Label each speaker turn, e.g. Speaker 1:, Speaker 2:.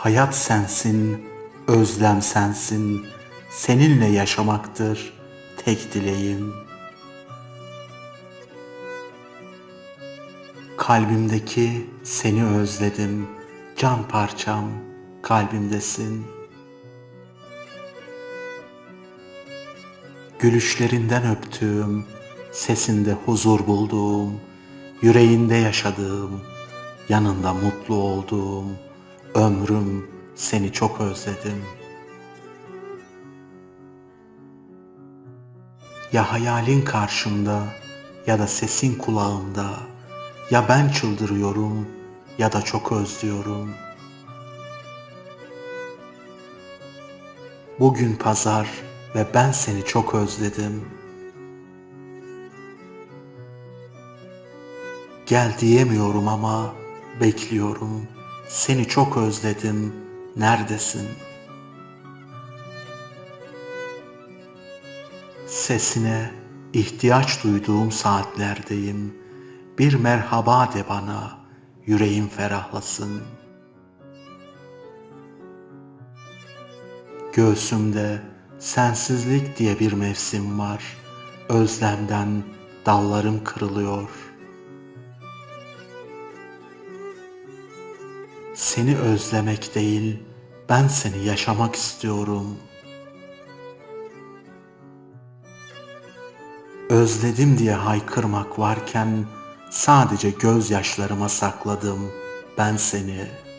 Speaker 1: Hayat sensin, özlem sensin, seninle yaşamaktır tek dileğim. Kalbimdeki seni özledim, can parçam kalbimdesin. Gülüşlerinden öptüğüm, sesinde huzur bulduğum, yüreğinde yaşadığım, yanında mutlu olduğum, ömrüm seni çok özledim. Ya hayalin karşımda ya da sesin kulağımda, ya ben çıldırıyorum ya da çok özlüyorum. Bugün pazar ve ben seni çok özledim. Gel diyemiyorum ama bekliyorum. Seni çok özledim. Neredesin? Sesine ihtiyaç duyduğum saatlerdeyim. Bir merhaba de bana, yüreğim ferahlasın. Göğsümde sensizlik diye bir mevsim var. Özlemden dallarım kırılıyor. Seni özlemek değil, ben seni yaşamak istiyorum. Özledim diye haykırmak varken sadece gözyaşlarıma sakladım ben seni.''